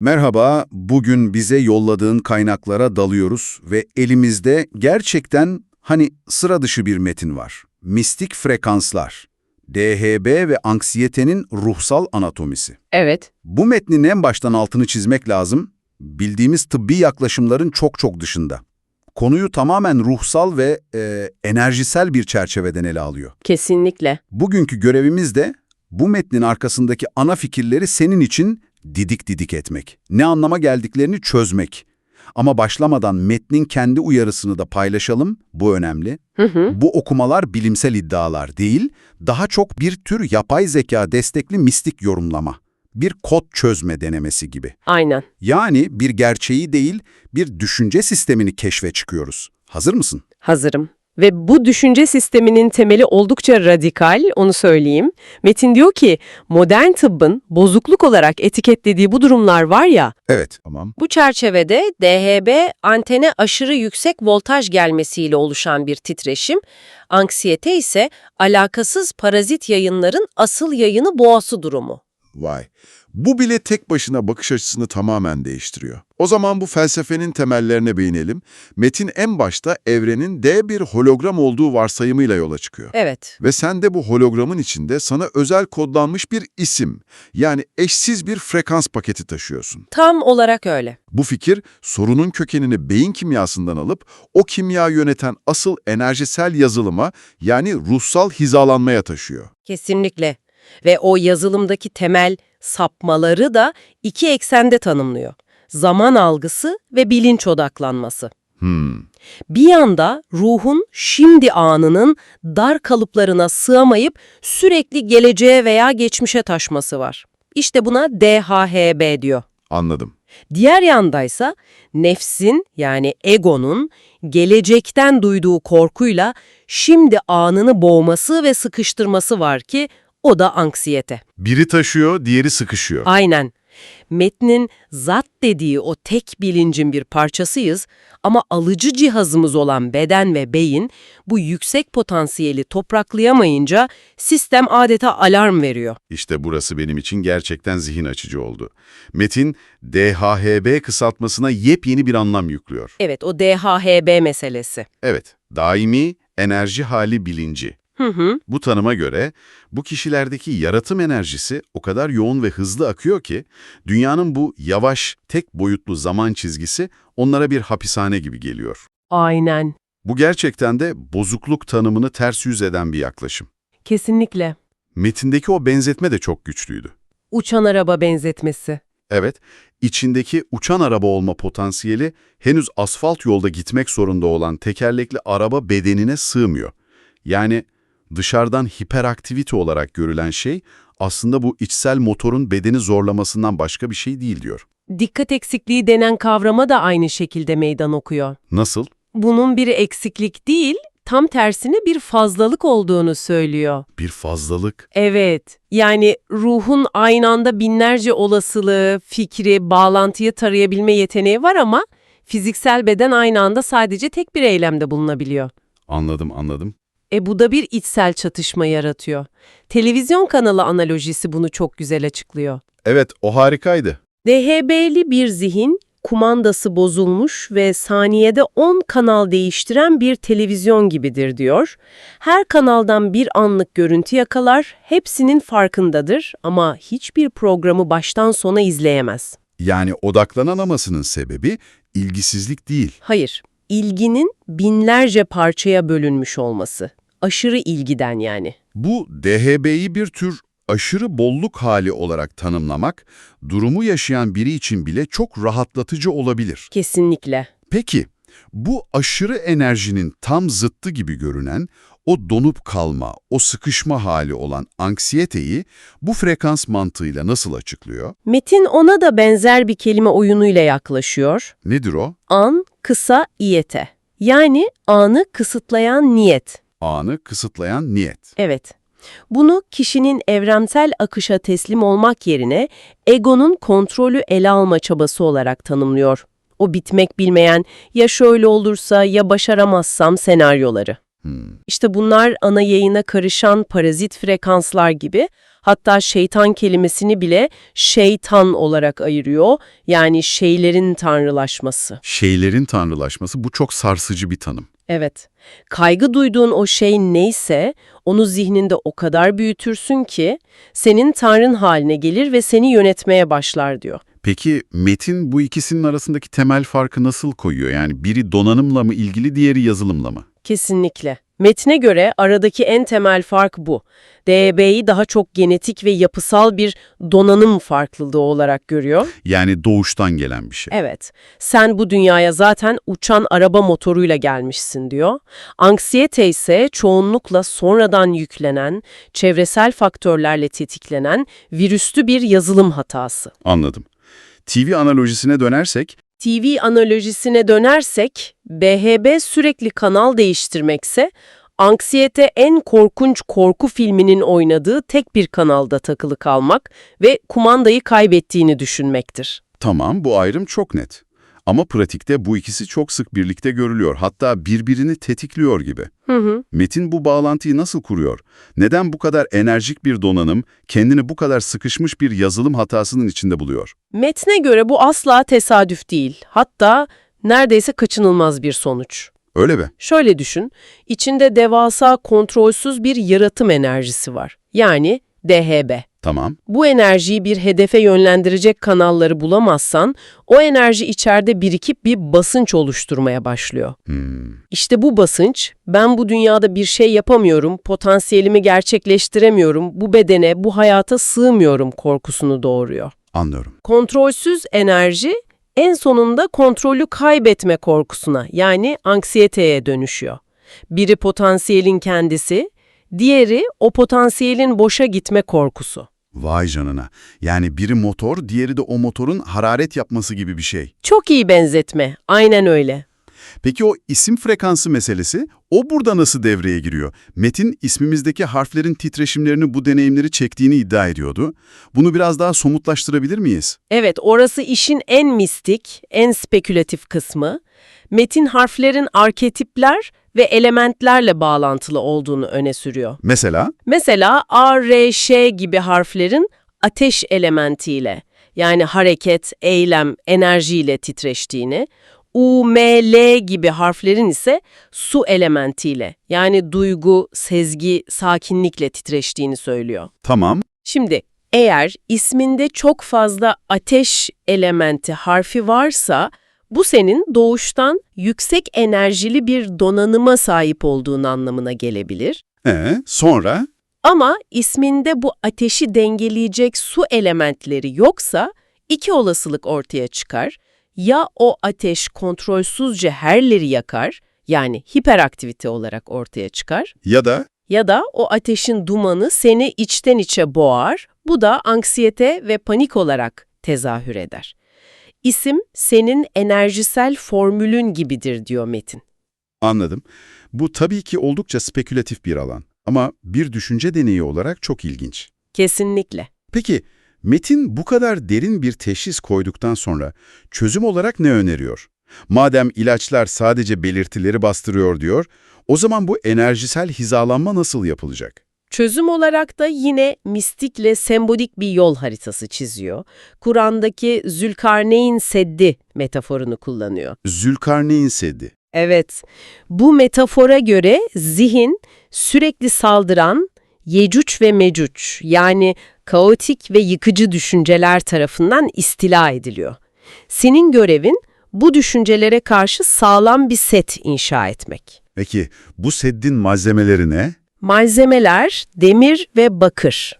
Merhaba, bugün bize yolladığın kaynaklara dalıyoruz ve elimizde gerçekten hani sıra dışı bir metin var. Mistik frekanslar, DHB ve anksiyetenin ruhsal anatomisi. Evet. Bu metnin en baştan altını çizmek lazım. Bildiğimiz tıbbi yaklaşımların çok çok dışında. Konuyu tamamen ruhsal ve e, enerjisel bir çerçeveden ele alıyor. Kesinlikle. Bugünkü görevimiz de bu metnin arkasındaki ana fikirleri senin için didik didik etmek. Ne anlama geldiklerini çözmek. Ama başlamadan metnin kendi uyarısını da paylaşalım, bu önemli. Hı hı. Bu okumalar bilimsel iddialar değil, daha çok bir tür yapay zeka destekli mistik yorumlama. Bir kod çözme denemesi gibi. Aynen. Yani bir gerçeği değil, bir düşünce sistemini keşfe çıkıyoruz. Hazır mısın? Hazırım. Ve bu düşünce sisteminin temeli oldukça radikal, onu söyleyeyim. Metin diyor ki, modern tıbbın bozukluk olarak etiketlediği bu durumlar var ya, Evet. Tamam. Bu çerçevede DHB antene aşırı yüksek voltaj gelmesiyle oluşan bir titreşim, anksiyete ise alakasız parazit yayınların asıl yayını boğası durumu. Vay. Bu bile tek başına bakış açısını tamamen değiştiriyor. O zaman bu felsefenin temellerine değinelim. Metin en başta evrenin D bir hologram olduğu varsayımıyla yola çıkıyor. Evet, Ve sen de bu hologramın içinde sana özel kodlanmış bir isim, yani eşsiz bir frekans paketi taşıyorsun. tam olarak öyle. Bu fikir sorunun kökenini beyin kimyasından alıp o kimya yöneten asıl enerjisel yazılıma yani ruhsal hizalanmaya taşıyor. Kesinlikle. Ve o yazılımdaki temel sapmaları da iki eksende tanımlıyor. Zaman algısı ve bilinç odaklanması. Hmm. Bir yanda ruhun şimdi anının dar kalıplarına sığamayıp sürekli geleceğe veya geçmişe taşması var. İşte buna DHHB diyor. Anladım. Diğer yandaysa nefsin yani egonun gelecekten duyduğu korkuyla şimdi anını boğması ve sıkıştırması var ki o da anksiyete. Biri taşıyor, diğeri sıkışıyor. Aynen. Metnin zat dediği o tek bilincin bir parçasıyız ama alıcı cihazımız olan beden ve beyin bu yüksek potansiyeli topraklayamayınca sistem adeta alarm veriyor. İşte burası benim için gerçekten zihin açıcı oldu. Metin, DHHB kısaltmasına yepyeni bir anlam yüklüyor. Evet o DHHB meselesi. Evet, daimi enerji hali bilinci. Hı hı. Bu tanıma göre bu kişilerdeki yaratım enerjisi o kadar yoğun ve hızlı akıyor ki dünyanın bu yavaş, tek boyutlu zaman çizgisi onlara bir hapishane gibi geliyor. Aynen. Bu gerçekten de bozukluk tanımını ters yüz eden bir yaklaşım. Kesinlikle. Metindeki o benzetme de çok güçlüydü. Uçan araba benzetmesi. Evet, içindeki uçan araba olma potansiyeli henüz asfalt yolda gitmek zorunda olan tekerlekli araba bedenine sığmıyor. Yani dışarıdan hiperaktivite olarak görülen şey aslında bu içsel motorun bedeni zorlamasından başka bir şey değil diyor. Dikkat eksikliği denen kavrama da aynı şekilde meydan okuyor. Nasıl? Bunun bir eksiklik değil, tam tersine bir fazlalık olduğunu söylüyor. Bir fazlalık. Evet, yani ruhun aynı anda binlerce olasılığı, fikri, bağlantıyı tarayabilme yeteneği var ama fiziksel beden aynı anda sadece tek bir eylemde bulunabiliyor. Anladım, anladım. E bu da bir içsel çatışma yaratıyor. Televizyon kanalı analojisi bunu çok güzel açıklıyor. Evet, o harikaydı. DHB'li bir zihin, kumandası bozulmuş ve saniyede 10 kanal değiştiren bir televizyon gibidir diyor. Her kanaldan bir anlık görüntü yakalar, hepsinin farkındadır ama hiçbir programı baştan sona izleyemez. Yani odaklanamamasının sebebi ilgisizlik değil. Hayır, ilginin binlerce parçaya bölünmüş olması. Aşırı ilgiden yani. Bu DHB'yi bir tür aşırı bolluk hali olarak tanımlamak, durumu yaşayan biri için bile çok rahatlatıcı olabilir. Kesinlikle. Peki, bu aşırı enerjinin tam zıttı gibi görünen, o donup kalma, o sıkışma hali olan anksiyeteyi bu frekans mantığıyla nasıl açıklıyor? Metin ona da benzer bir kelime oyunuyla yaklaşıyor. Nedir o? An, kısa, iyete. Yani anı kısıtlayan niyet. Anı kısıtlayan niyet. Evet. Bunu kişinin evrensel akışa teslim olmak yerine egonun kontrolü ele alma çabası olarak tanımlıyor. O bitmek bilmeyen ya şöyle olursa ya başaramazsam senaryoları. İşte bunlar ana yayına karışan parazit frekanslar gibi. Hatta şeytan kelimesini bile şeytan olarak ayırıyor. Yani şeylerin tanrılaşması. Şeylerin tanrılaşması bu çok sarsıcı bir tanım. Evet. Kaygı duyduğun o şey neyse onu zihninde o kadar büyütürsün ki senin tanrın haline gelir ve seni yönetmeye başlar diyor. Peki Metin bu ikisinin arasındaki temel farkı nasıl koyuyor? Yani biri donanımla mı ilgili, diğeri yazılımla mı? Kesinlikle. Metne göre aradaki en temel fark bu. DEB'yi daha çok genetik ve yapısal bir donanım farklılığı olarak görüyor. Yani doğuştan gelen bir şey. Evet, sen bu dünyaya zaten uçan araba motoruyla gelmişsin diyor. Anksiyete ise çoğunlukla sonradan yüklenen, çevresel faktörlerle tetiklenen virüslü bir yazılım hatası. Anladım. TV analojisine dönersek, TV analojisine dönersek, BHB sürekli kanal değiştirmekse, anksiyete en korkunç korku filminin oynadığı tek bir kanalda takılı kalmak ve kumandayı kaybettiğini düşünmektir. tamam bu ayrım çok net. Ama pratikte bu ikisi çok sık birlikte görülüyor. Hatta birbirini tetikliyor gibi. Hı hı. Metin bu bağlantıyı nasıl kuruyor? Neden bu kadar enerjik bir donanım kendini bu kadar sıkışmış bir yazılım hatasının içinde buluyor? Metne göre bu asla tesadüf değil. Hatta neredeyse kaçınılmaz bir sonuç. Öyle mi? Şöyle düşün, içinde devasa kontrolsüz bir yaratım enerjisi var. Yani DHB. Tamam. Bu enerjiyi bir hedefe yönlendirecek kanalları bulamazsan, o enerji içeride birikip bir basınç oluşturmaya başlıyor. Hmm. İşte bu basınç, ben bu dünyada bir şey yapamıyorum, potansiyelimi gerçekleştiremiyorum, bu bedene, bu hayata sığmıyorum korkusunu doğuruyor. Anlıyorum. Kontrolsüz enerji en sonunda kontrolü kaybetme korkusuna yani anksiyeteye dönüşüyor. Biri potansiyelin kendisi, diğeri o potansiyelin boşa gitme korkusu. Vay canına. Yani biri motor, diğeri de o motorun hararet yapması gibi bir şey. Çok iyi benzetme, aynen öyle. Peki o isim frekansı meselesi, o burada nasıl devreye giriyor? Metin ismimizdeki harflerin titreşimlerini bu deneyimleri çektiğini iddia ediyordu. Bunu biraz daha somutlaştırabilir miyiz? Evet, orası işin en mistik, en spekülatif kısmı. Metin harflerin arketipler ve elementlerle bağlantılı olduğunu öne sürüyor. Mesela? Mesela A, R, Ş gibi harflerin ateş elementiyle yani hareket, eylem, enerjiyle titreştiğini, U, M, L gibi harflerin ise su elementiyle yani duygu, sezgi, sakinlikle titreştiğini söylüyor. Tamam. Şimdi eğer isminde çok fazla ateş elementi harfi varsa bu senin doğuştan yüksek enerjili bir donanıma sahip olduğun anlamına gelebilir. Ee, sonra? Ama isminde bu ateşi dengeleyecek su elementleri yoksa iki olasılık ortaya çıkar. Ya o ateş kontrolsüzce herleri yakar, yani hiperaktivite olarak ortaya çıkar Ya da? ya da o ateşin dumanı seni içten içe boğar, bu da anksiyete ve panik olarak tezahür eder. İsim senin enerjisel formülün gibidir diyor Metin. Anladım. Bu tabii ki oldukça spekülatif bir alan. Ama bir düşünce deneyi olarak çok ilginç. Kesinlikle. Peki, Metin bu kadar derin bir teşhis koyduktan sonra çözüm olarak ne öneriyor? Madem ilaçlar sadece belirtileri bastırıyor diyor, o zaman bu enerjisel hizalanma nasıl yapılacak? Çözüm olarak da yine mistikle sembolik bir yol haritası çiziyor. Kur'an'daki Zülkarneyn Seddi metaforunu kullanıyor. Zülkarneyn Seddi. Evet, bu metafora göre zihin sürekli saldıran Yecüc ve Mecüc yani kaotik ve yıkıcı düşünceler tarafından istila ediliyor. Senin görevin bu düşüncelere karşı sağlam bir set inşa etmek. Peki, bu seddin malzemeleri ne? Malzemeler demir ve bakır.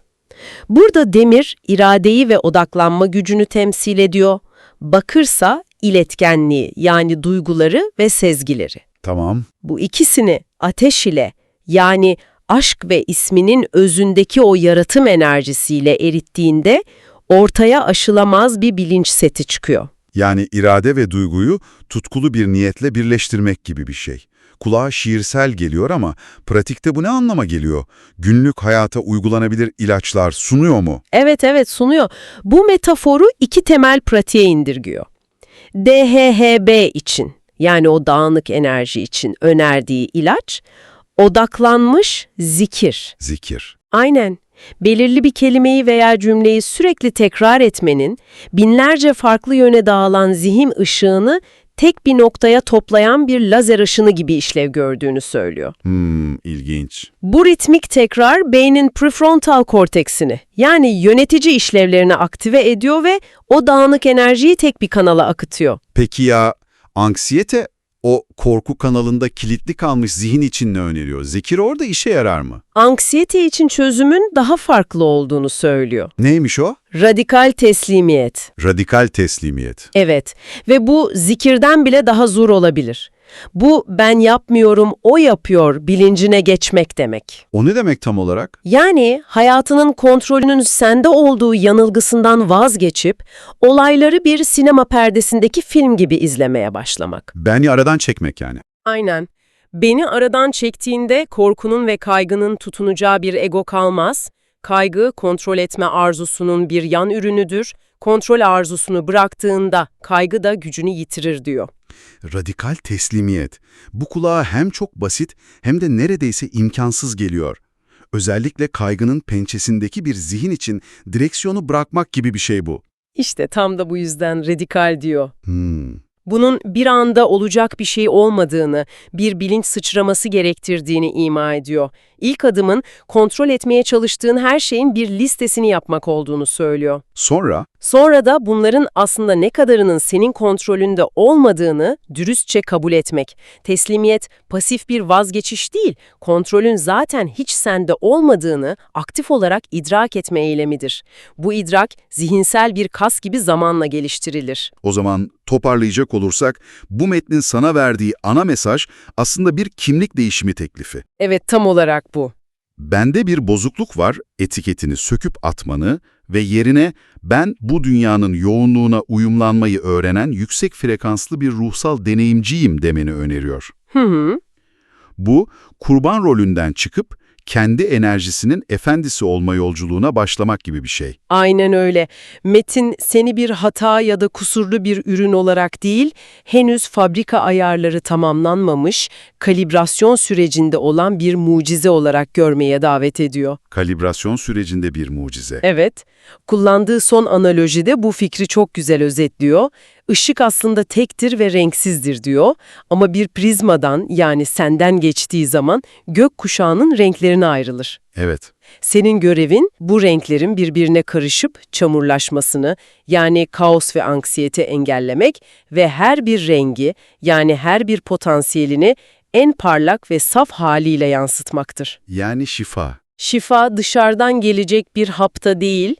Burada demir iradeyi ve odaklanma gücünü temsil ediyor. Bakırsa iletkenliği yani duyguları ve sezgileri. Tamam. Bu ikisini ateş ile yani aşk ve isminin özündeki o yaratım enerjisiyle erittiğinde ortaya aşılamaz bir bilinç seti çıkıyor. Yani irade ve duyguyu tutkulu bir niyetle birleştirmek gibi bir şey. Kulağa şiirsel geliyor ama pratikte bu ne anlama geliyor? Günlük hayata uygulanabilir ilaçlar sunuyor mu? Evet evet sunuyor. Bu metaforu iki temel pratiğe indirgiyor. DHHB için yani o dağınık enerji için önerdiği ilaç, Odaklanmış zikir. Zikir. Aynen. Belirli bir kelimeyi veya cümleyi sürekli tekrar etmenin, binlerce farklı yöne dağılan zihin ışığını tek bir noktaya toplayan bir lazer ışını gibi işlev gördüğünü söylüyor. Hmm, ilginç. Bu ritmik tekrar beynin prefrontal korteksini yani yönetici işlevlerini aktive ediyor ve o dağınık enerjiyi tek bir kanala akıtıyor. Peki ya anksiyete o korku kanalında kilitli kalmış zihin için ne öneriyor? Zikir orada işe yarar mı? Anksiyete için çözümün daha farklı olduğunu söylüyor. Neymiş o? Radikal teslimiyet. Radikal teslimiyet. Evet ve bu zikirden bile daha zor olabilir. Bu ben yapmıyorum, o yapıyor bilincine geçmek demek. O ne demek tam olarak? Yani hayatının kontrolünün sende olduğu yanılgısından vazgeçip olayları bir sinema perdesindeki film gibi izlemeye başlamak. Beni aradan çekmek yani. Aynen. Beni aradan çektiğinde korkunun ve kaygının tutunacağı bir ego kalmaz. Kaygı kontrol etme arzusunun bir yan ürünüdür. Kontrol arzusunu bıraktığında kaygı da gücünü yitirir diyor. Radikal teslimiyet. Bu kulağa hem çok basit hem de neredeyse imkansız geliyor. Özellikle kaygının pençesindeki bir zihin için direksiyonu bırakmak gibi bir şey bu. İşte tam da bu yüzden radikal diyor. Hmm. Bunun bir anda olacak bir şey olmadığını, bir bilinç sıçraması gerektirdiğini ima ediyor. İlk adımın kontrol etmeye çalıştığın her şeyin bir listesini yapmak olduğunu söylüyor. Sonra Sonra da bunların aslında ne kadarının senin kontrolünde olmadığını dürüstçe kabul etmek. Teslimiyet pasif bir vazgeçiş değil, kontrolün zaten hiç sende olmadığını aktif olarak idrak etme eylemidir. Bu idrak zihinsel bir kas gibi zamanla geliştirilir. o zaman toparlayacak olursak bu metnin sana verdiği ana mesaj aslında bir kimlik değişimi teklifi. Evet tam olarak bu. Bende bir bozukluk var etiketini söküp atmanı ve yerine ben bu dünyanın yoğunluğuna uyumlanmayı öğrenen yüksek frekanslı bir ruhsal deneyimciyim demeni öneriyor. Hı hı. Bu, kurban rolünden çıkıp kendi enerjisinin efendisi olma yolculuğuna başlamak gibi bir şey. Aynen öyle. Metin seni bir hata ya da kusurlu bir ürün olarak değil, henüz fabrika ayarları tamamlanmamış, kalibrasyon sürecinde olan bir mucize olarak görmeye davet ediyor. Kalibrasyon sürecinde bir mucize. Evet, kullandığı son analojide bu fikri çok güzel özetliyor. Işık aslında tektir ve renksizdir diyor ama bir prizmadan yani senden geçtiği zaman gök kuşağının renklerine ayrılır. Evet. Senin görevin bu renklerin birbirine karışıp çamurlaşmasını yani kaos ve anksiyete engellemek ve her bir rengi yani her bir potansiyelini en parlak ve saf haliyle yansıtmaktır. Yani şifa. Şifa dışarıdan gelecek bir hapta değil,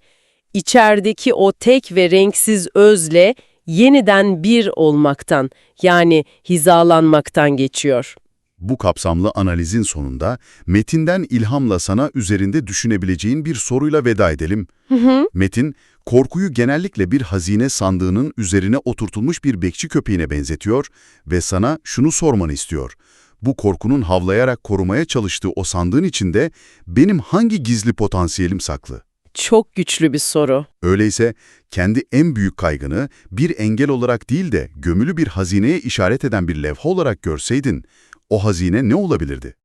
içerideki o tek ve renksiz özle yeniden bir olmaktan yani hizalanmaktan geçiyor. Bu kapsamlı analizin sonunda metinden ilhamla sana üzerinde düşünebileceğin bir soruyla veda edelim. Metin, korkuyu genellikle bir hazine sandığının üzerine oturtulmuş bir bekçi köpeğine benzetiyor ve sana şunu sormanı istiyor. Bu korkunun havlayarak korumaya çalıştığı o sandığın içinde benim hangi gizli potansiyelim saklı? Çok güçlü bir soru. Öyleyse kendi en büyük kaygını bir engel olarak değil de gömülü bir hazineye işaret eden bir levha olarak görseydin, o hazine ne olabilirdi?